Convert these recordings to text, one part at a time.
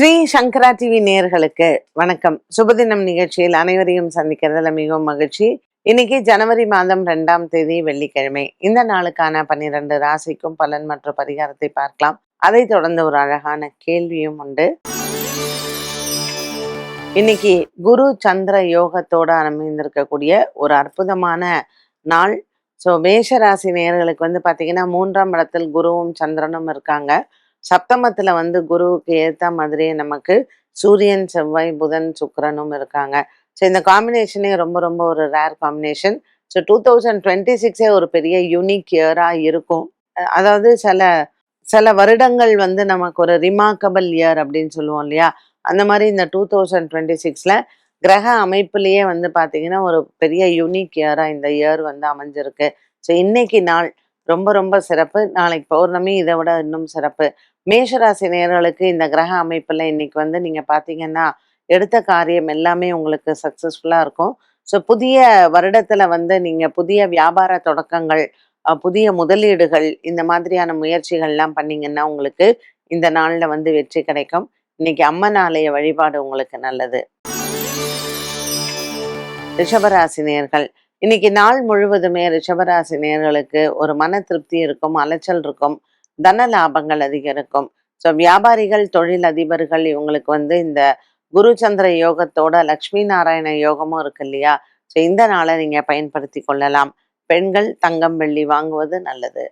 ஸ்ரீ சங்கரா TV நேயர்களுக்கு வணக்கம். சுபதினம் நிகழ்ச்சியில் அனைவரையும் சந்திக்கிறதுல மிகவும் மகிழ்ச்சி. இன்னைக்கு ஜனவரி மாதம் ரெண்டாம் தேதி வெள்ளிக்கிழமை. இந்த நாளுக்கான பன்னிரண்டு ராசிக்கும் பலன் மற்றும் பரிகாரத்தை பார்க்கலாம். அதை தொடர்ந்து ஒரு அழகான கேள்வியும் உண்டு. இன்னைக்கு குரு சந்திர யோகத்தோட அமைந்திருக்கக்கூடிய ஒரு அற்புதமான நாள். ஸோ மேஷராசி நேயர்களுக்கு வந்து பார்த்தீங்கன்னா மூன்றாம் இடத்தில் குருவும் சந்திரனும் இருக்காங்க. சப்தமத்துல வந்து குருவுக்கு ஏத்த மாதிரியே நமக்கு சூரியன் செவ்வாய் புதன் சுக்கிரனும் இருக்காங்க. ஸோ இந்த காம்பினேஷனே ரொம்ப ரொம்ப ஒரு rare combination so two thousand twenty சிக்ஸே ஒரு பெரிய யூனிக் இயராக இருக்கும். அதாவது சில சில வருடங்கள் வந்து நமக்கு ஒரு ரிமார்க்கபிள் இயர் அப்படின்னு சொல்லுவோம் இல்லையா? அந்த மாதிரி இந்த டூ தௌசண்ட் டுவெண்ட்டி சிக்ஸில் கிரக அமைப்புலேயே வந்து பார்த்தீங்கன்னா ஒரு பெரிய யூனிக் இயராக இந்த இயர் வந்து அமைஞ்சிருக்கு. ஸோ இன்னைக்கு நாள் ரொம்ப ரொம்ப சிறப்பு. நாளைக்கு பௌர்ணமி இதை விட இன்னும் சிறப்பு. மேஷராசி நேர்களுக்கு இந்த கிரக அமைப்பில் இன்னைக்கு வந்து நீங்கள் பார்த்தீங்கன்னா எடுத்த காரியம் எல்லாமே உங்களுக்கு சக்ஸஸ்ஃபுல்லாக இருக்கும். ஸோ புதிய வருடத்தில் வந்து நீங்கள் புதிய வியாபார தொடக்கங்கள் புதிய முதலீடுகள் இந்த மாதிரியான முயற்சிகள்லாம் பண்ணீங்கன்னா உங்களுக்கு இந்த நாளில் வந்து வெற்றி கிடைக்கும். இன்னைக்கு அம்மன் ஆலய வழிபாடு உங்களுக்கு நல்லது. ரிஷபராசினியர்கள் இன்னைக்கு நாள் முழுவதுமே ரிஷபராசி நேர்களுக்கு ஒரு மன திருப்தி இருக்கும் அலைச்சல் இருக்கும் தன லாபங்கள் அதிகரிக்கும். ஸோ வியாபாரிகள் தொழில் அதிபர்கள் இவங்களுக்கு வந்து இந்த குரு சந்திர யோகத்தோட லக்ஷ்மி நாராயண யோகமும் இருக்கு இல்லையா? ஸோ இந்த நாளை நீங்க பயன்படுத்தி கொள்ளலாம். பெண்கள் தங்கம் வெள்ளி வாங்குவது நல்லது.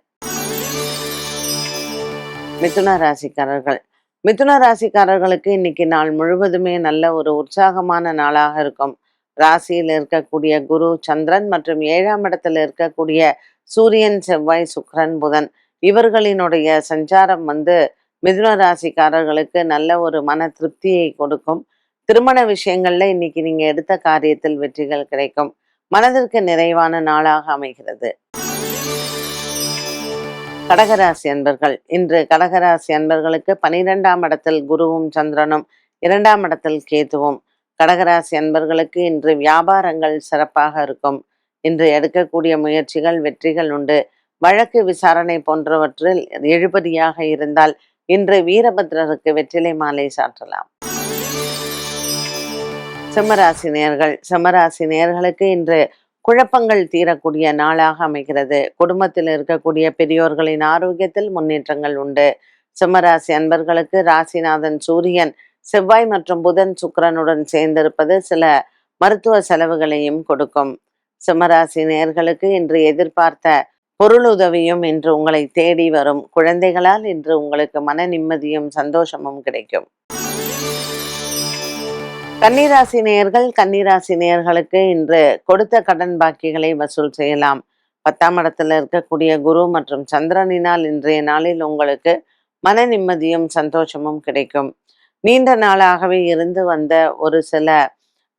மிதுன ராசிக்காரர்கள். மிதுன ராசிக்காரர்களுக்கு இன்னைக்கு நாள் முழுவதுமே நல்ல ஒரு உற்சாகமான நாளாக இருக்கும். ராசியில் இருக்கக்கூடிய குரு சந்திரன் மற்றும் ஏழாம் இடத்தில் இருக்கக்கூடிய சூரியன் செவ்வாய் சுக்ரன் புதன் இவர்களினுடைய சஞ்சாரம் வந்து மிதுன ராசிக்காரர்களுக்கு நல்ல ஒரு மன திருப்தியை கொடுக்கும். திருமண விஷயங்கள்ல இன்னைக்கு நீங்க எடுத்த காரியத்தில் வெற்றிகள் கிடைக்கும். மனதிற்கு நிறைவான நாளாக அமைகிறது. கடகராசி அன்பர்கள் இன்று கடகராசி அன்பர்களுக்கு பனிரெண்டாம் இடத்தில் குருவும் சந்திரனும் இரண்டாம் இடத்தில் கேதுவும் கடகராசி அன்பர்களுக்கு இன்று வியாபாரங்கள் சிறப்பாக இருக்கும். இன்று எடுக்கக்கூடிய முயற்சிகள் வெற்றிகள் உண்டு. வழக்கு விசாரணை போன்றவற்றில் எழுபதியாக இருந்தால் இன்று வீரபத்ரருக்கு வெற்றிலை மாலை சாற்றலாம். சிம்மராசி நேர்கள் சிம்மராசி நேர்களுக்கு இன்று குழப்பங்கள் தீரக்கூடிய நாளாக அமைகிறது. குடும்பத்தில் இருக்கக்கூடிய பெரியோர்களின் ஆரோக்கியத்தில் முன்னேற்றங்கள் உண்டு. சிம்மராசி அன்பர்களுக்கு ராசிநாதன் சூரியன் செவ்வாய் மற்றும் புதன் சுக்கரனுடன் சேர்ந்திருப்பது சில மருத்துவ செலவுகளையும் கொடுக்கும். சிம்மராசி நேர்களுக்கு இன்று எதிர்பார்த்த பொருளுதவியும் இன்று உங்களை தேடி வரும். குழந்தைகளால் இன்று உங்களுக்கு மன நிம்மதியும் சந்தோஷமும் கிடைக்கும். கன்னிராசி நேயர்கள் கன்னிராசி நேயர்களுக்கு இன்று கொடுத்த கடன் பாக்கிகளை வசூல் செய்யலாம். பத்தாம் இடத்துல இருக்கக்கூடிய குரு மற்றும் சந்திரனினால் இன்றைய நாளில் உங்களுக்கு மன நிம்மதியும் சந்தோஷமும் கிடைக்கும். நீண்ட நாளாகவே இருந்து வந்த ஒரு சில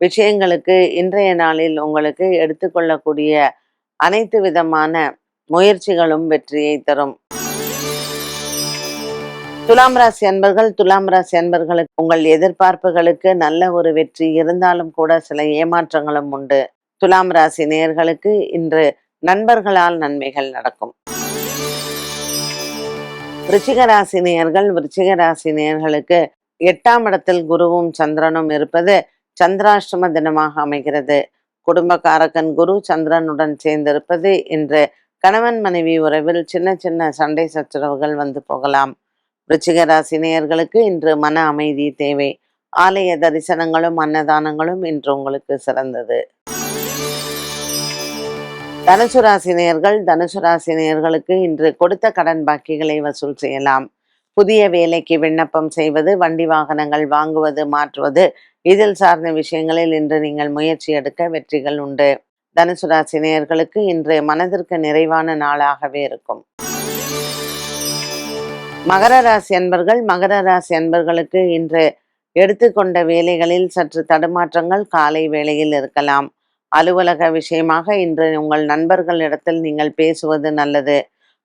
விஷயங்களுக்கு இன்றைய நாளில் உங்களுக்கு எடுத்துக்கொள்ளக்கூடிய அனைத்து விதமான முயற்சிகளும் வெற்றியை தரும். துலாம் ராசி அன்பர்கள் துலாம் ராசி அன்பர்களுக்கு உங்கள் எதிர்பார்ப்புகளுக்கு நல்ல ஒரு வெற்றி இருந்தாலும் கூட சில ஏமாற்றங்களும் உண்டு. துலாம் ராசி நேயர்களுக்கு இன்று நண்பர்களால் நன்மைகள் நடக்கும். விருச்சிக ராசி நேயர்கள் விருச்சிக ராசி நேயர்களுக்கு எட்டாம் இடத்தில் குருவும் சந்திரனும் இருப்பது சந்திராஷ்டம தினமாக அமைகிறது. குடும்பக்காரகன் குரு சந்திரனுடன் சேர்ந்திருப்பது இன்று கணவன் மனைவி உறவில் சின்ன சின்ன சண்டை சச்சரவுகள் வந்து போகலாம். விருச்சிக ராசி நேயர்களுக்கு இன்று மன அமைதி தேவை. ஆலய தரிசனங்களும் அன்னதானங்களும் இன்று உங்களுக்கு சிறந்தது. தனுசு ராசி நேயர்கள் தனுசு ராசி நேயர்களுக்கு இன்று கொடுத்த கடன் பாக்கிகளை வசூல் செய்யலாம். புதிய வேலைக்கு விண்ணப்பம் செய்வது வண்டி வாகனங்கள் வாங்குவது மாற்றுவது இதில் சார்ந்த விஷயங்களில் இன்று நீங்கள் முயற்சி எடுக்க வெற்றிகள் உண்டு. தனுசு ராசி நேயர்களுக்கு இன்று மனதிற்கு நிறைவான நாளாகவே இருக்கும். மகர ராசி அன்பர்கள் மகர ராசி அன்பர்களுக்கு இன்று எடுத்துக்கொண்ட வேலைகளில் சற்று தடுமாற்றங்கள் காலை வேளையில் இருக்கலாம். அலுவலக விஷயமாக இன்று உங்கள் நண்பர்களிடத்தில் நீங்கள் பேசுவது நல்லது.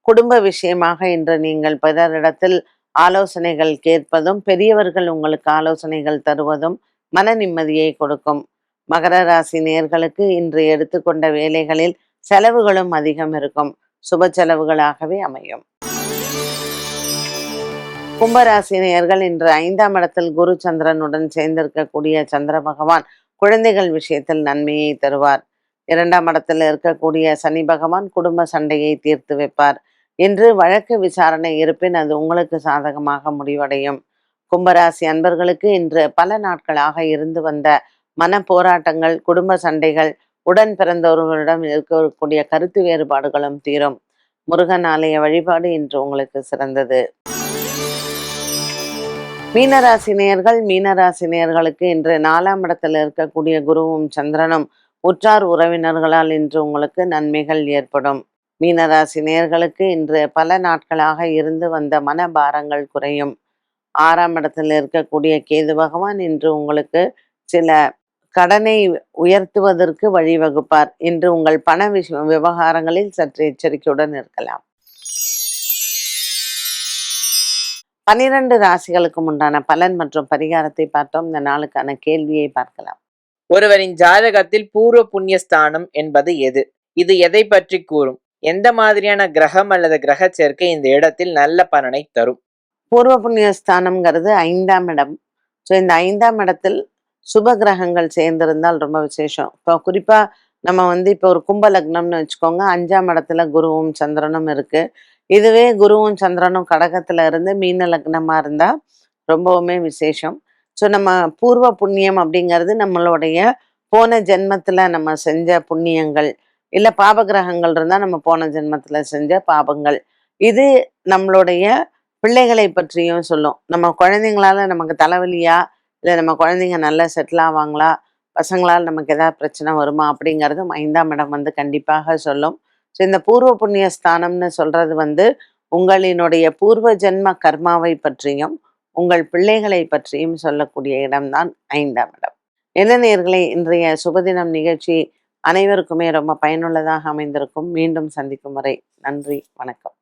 குடும்ப விஷயமாக இன்று நீங்கள் பிறரிடத்தில் ஆலோசனைகள் கேட்பதும் பெரியவர்கள் உங்களுக்கு ஆலோசனைகள் தருவதும் மன நிம்மதியை கொடுக்கும். மகர ராசி நேர்களுக்கு இன்று எடுத்துக்கொண்ட வேலைகளில் செலவுகளும் அதிகம் இருக்கும். சுப செலவுகளாகவே அமையும். கும்பராசினியர்கள் இன்று ஐந்தாம் இடத்தில் குரு சந்திரனுடன் சேர்ந்திருக்கக்கூடிய சந்திர பகவான் குழந்தைகள் விஷயத்தில் நன்மையை தருவார். இரண்டாம் இடத்தில் இருக்கக்கூடிய சனி பகவான் குடும்ப சண்டையை தீர்த்து வைப்பார். இன்று வழக்கு விசாரணை இருப்பின் அது உங்களுக்கு சாதகமாக முடிவடையும். கும்பராசி அன்பர்களுக்கு இன்று பல நாட்களாக இருந்து வந்த மன போராட்டங்கள் குடும்ப சண்டைகள் உடன் பிறந்தவர்களிடம் இருக்கக்கூடிய கருத்து வேறுபாடுகளும் தீரும். முருகன் ஆலய வழிபாடு இன்று உங்களுக்கு சிறந்தது. மீனராசி மீனராசினியர்களுக்கு மீனராசி இன்று நாலாம் இடத்தில் இருக்கக்கூடிய குருவும் சந்திரனும் உற்றார் உறவினர்களால் இன்று உங்களுக்கு நன்மைகள் ஏற்படும். மீனராசி நேர்களுக்கு இன்று பல நாட்களாக இருந்து வந்த மனபாரங்கள் குறையும். ஆறாம் இடத்தில் இருக்கக்கூடிய கேது பகவான் இன்று உங்களுக்கு சில கடனை உயர்த்துவதற்கு வழிவகுப்பார். இன்று உங்கள் பண விஷ விவகாரங்களில் சற்று எச்சரிக்கையுடன் இருக்கலாம். பனிரெண்டு ராசிகளுக்கும் உண்டான பலன் மற்றும் பரிகாரத்தை பார்த்தோம். இந்த நாளுக்கான கேள்வியை பார்க்கலாம். ஒருவரின் ஜாதகத்தில் பூர்வ புண்ணியஸ்தானம் என்பது எது? இது எதை பற்றி கூறும்? எந்த மாதிரியான கிரகம் அல்லது கிரக சேர்க்கை இந்த இடத்தில் நல்ல பலனை தரும்? பூர்வ புண்ணிய ஸ்தானம்ங்கிறது ஐந்தாம் இடம். ஸோ இந்த ஐந்தாம் இடத்தில் சுப கிரகங்கள் சேர்ந்திருந்தால் ரொம்ப விசேஷம். இப்போ குறிப்பாக நம்ம வந்து இப்போ ஒரு கும்ப லக்னம்னு வச்சுக்கோங்க அஞ்சாம் இடத்துல குருவும் சந்திரனும் இருக்கு. இதுவே குருவும் சந்திரனும் கடகத்துல இருந்து மீன லக்னமாக இருந்தால் ரொம்பவுமே விசேஷம். ஸோ நம்ம பூர்வ புண்ணியம் அப்படிங்கிறது நம்மளுடைய போன ஜென்மத்தில் நம்ம செஞ்ச புண்ணியங்கள். இல்லை பாப கிரகங்கள் இருந்தால் நம்ம போன ஜென்மத்துல செஞ்ச பாபங்கள். இது நம்மளுடைய பிள்ளைகளை பற்றியும் சொல்லும். நம்ம குழந்தைங்களால நமக்கு தலைவலியா? இல்லை நம்ம குழந்தைங்க நல்லா செட்டில் ஆவாங்களா? பசங்களால் நமக்கு ஏதாவது பிரச்சனை வருமா? அப்படிங்கிறதும் ஐந்தாம் இடம் வந்து கண்டிப்பாக சொல்லும். ஸோ இந்த பூர்வ புண்ணிய ஸ்தானம்னு சொல்றது வந்து உங்களினுடைய பூர்வ ஜென்ம கர்மாவை பற்றியும் உங்கள் பிள்ளைகளை பற்றியும் சொல்லக்கூடிய இடம்தான் ஐந்தாம் இடம். என்ன நேர்களை இன்றைய சுபதினம் நிகழ்ச்சி அனைவருக்குமே ரொம்ப பயனுள்ளதாக அமைந்திருக்கும். மீண்டும் சந்திக்கும் வரை நன்றி வணக்கம்.